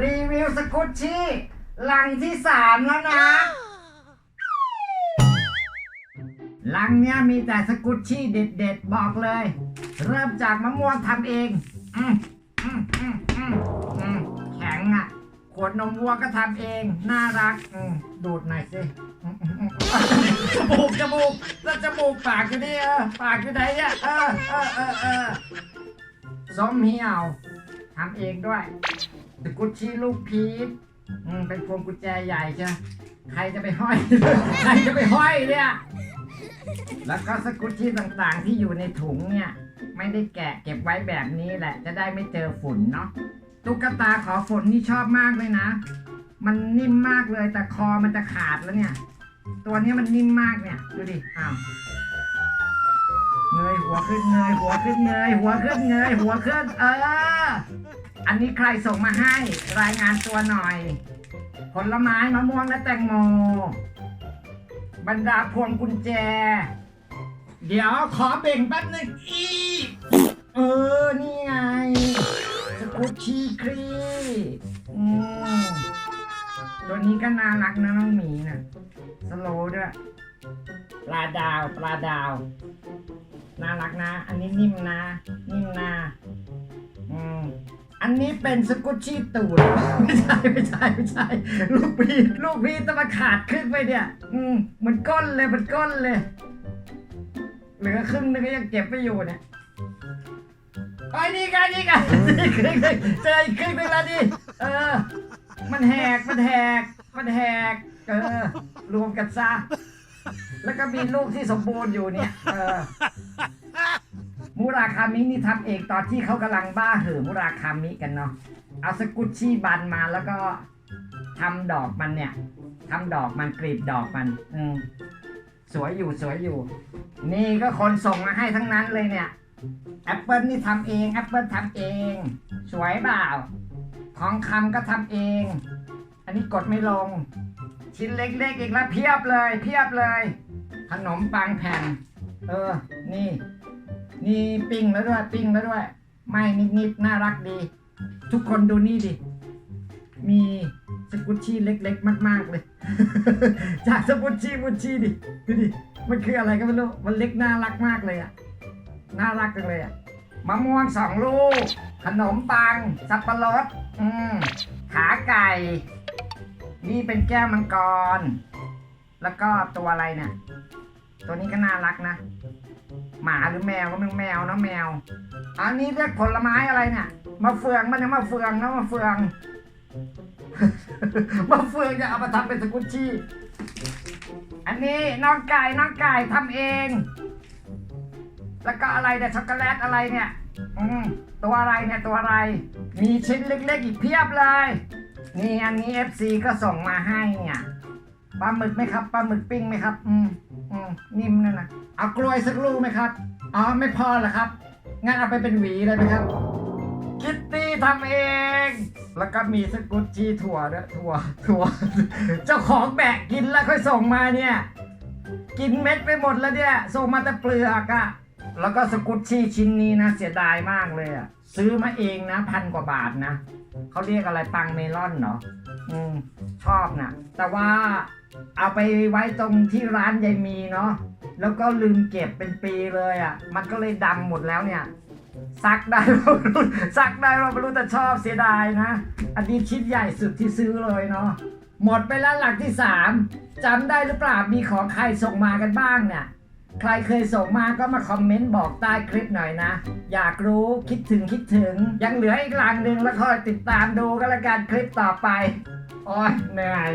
รีวิวสกุชชี่ลังที่สามแล้วนะ ลังเนี้ยมีแต่สกุชชี่เด็ดๆ บอกเลย เริ่มจากมะม่วงทำเองอืมอืมอืมอืมอืมแข็งอะ ขวดนมวัวก็ทำเอง น่ารักอืมดูดหน่อยสิอืมอืมอืมจมูกจมูกแล้วจมูกปากอยู่ดิเออปากอยู่ไหนอะเออเออเออเออส้มเหี่ยว ทำเองด้วยสกุชชี่ลูกพีชอืมเป็นพวงกุญแจใหญ่ใช่ไหมใครจะไปห้อย ใครจะไปห้อยเนี่ย แล้วก็สกุชชี่ต่างๆ ที่อยู่ในถุงเนี่ย ไม่ได้แกะเก็บไว้แบบนี้แหละ จะได้ไม่เจอฝุ่นเนาะตุ๊กตาขอฝนนี่ชอบมากเลยนะ มันนิ่มมากเลยแต่คอมันจะขาดแล้วเนี่ย ตัวนี้มันนิ่มมากเนี่ย ดูดิ อ้าว เงยหัวขึ้นเงยหัวขึ้นเงยหัวขึ้นเงยหัวขึ้น เออ อันนี้ใครส่งมาให้ รายงานตัวหน่อย ผลไม้มะม่วงและแตงโม บรรดาพวงกุญแจ เดี๋ยวขอเบ่งแป๊บหนึ่งอีเออ นี่ไงสกุชชีครีอืมตัวนี้ก็น่ารักนะน้องหมีนะสโลด้วยปลาดาว ปลาดาว น่ารักนะ อันนี้นิ่มนะ นิ่มนะอืมอันนี้เป็นสกุชชี่ตูดไม่ใช่ไม่ใช่ไม่ใช่ ลูกพี่ลูกพี่ต้องมาขาดครึ่งไปเนี่ย อืมเหมันก้นเลยเหมันก้นเลยเหลือครึ่งนึงก็ยังเก็บไปอยู่เนี่ยไอ้นี่ไงนี่ไงนี่ครึ่งนึงเจออีกครึ่งนึงแล้วดิเออ มันแหกมันแหกมันแหกเออรวมกันซะ แล้วก็มีลูกที่สมบูรณ์อยู่เนี่ยเออมุราคามินี่ทำเองตอนที่เขากำลังบ้าเห่อมุราคามิกันเนาะเอาสกุชชี่บันมาแล้วก็ทำดอกมันเนี่ยทำดอกมันกรีดดอกมัน อืมสวยอยู่สวยอยู่ นี่ก็คนส่งมาให้ทั้งนั้นเลยเนี่ยแอปเปิลนี่ทำเองแอปเปิลทำเอง สวยเปล่าทองคำก็ทำเอง อันนี้กดไม่ลง ชิ้นเล็กๆอีกแล้วเพียบเลยเพียบเลย ขนมปังแผ่น เออ นี่ นี่ปิ้งแล้วด้วยปิ้งแล้วด้วย ไม่นิดๆน่ารักดี ทุกคนดูนี่ดิ มีสกุชชี่เล็ก ๆ มาก ๆเลย จากสกุชชี่บุชชี่ดิดูดิมันคืออะไรก็ไม่รู้มันเล็กน่ารักมากเลยอะน่ารักจังเลยอะมะม่วงสองลูก ขนมปัง สับปะรด อืม ขาไก่ นี่เป็นแก้วมังกร แล้วก็ตัวอะไรเนี่ย ตัวนี้ก็น่ารักนะ หมาหรือแมวก็ไม่แมวนะแมว อันนี้เรียกผลไม้อะไรเนี่ยมะเฟืองมันยังมะเฟืองนะมะเฟืองมะเฟืองจะเอามาทำเป็นสกุชชี่อันนี้น้องไก่น้องไก่ทำเอง แล้วก็อะไรเนี่ยช็อกโกแลตอะไรเนี่ย อืมตัวอะไรเนี่ยตัวอะไร มีชิ้นเล็กๆอีกเพียบเลย นี่อันนี้ FC ก็ส่งมาให้เนี่ยปลาหมึกไหมครับปลาหมึกปิ้งไหมครับ อืมอืมนิ่มนั่นนะเอากล้วยสักลูกไหมครับอ๋อไม่พอเหรอครับงั้นเอาไปเป็นหวีเลยไหมครับ คิตตี้ทำเอง แล้วก็มีสกุตจีถั่วด้วยถั่วถั่ว เจ้าของแบกกินแล้วค่อยส่งมาเนี่ย กินเม็ดไปหมดแล้วเนี่ย ส่งมาแต่เปลือกอะแล้วก็สกุตชีชิ้นนี้นะเสียดายมากเลยอะซื้อมาเองนะพันกว่าบาทนะ เขาเรียกอะไรปังเมลอนเนาะอืมชอบนะแต่ว่าเอาไปไว้ตรงที่ร้านยายมีเนาะแล้วก็ลืมเก็บเป็นปีเลยอะ่ะ มันก็เลยดำหมดแล้วเนี่ยซักได้เราไม่รู้ซักได้เราไม่รู้แต่ชอบเสียดายนะ อันนี้ชิ้นใหญ่สุดที่ซื้อเลยเนาะหมดไปแล้วหลักที่สามจำได้หรือเปล่ามีของใครส่งมากันบ้างเนี่ย ใครเคยส่งมาก็มาคอมเมนต์บอกใต้คลิปหน่อยนะ อยากรู้คิดถึงคิดถึง ยังเหลืออีกหลังหนึ่งแล้วคอยติดตามดูกันละกันคลิปต่อไป โอ้ยเหนื่อย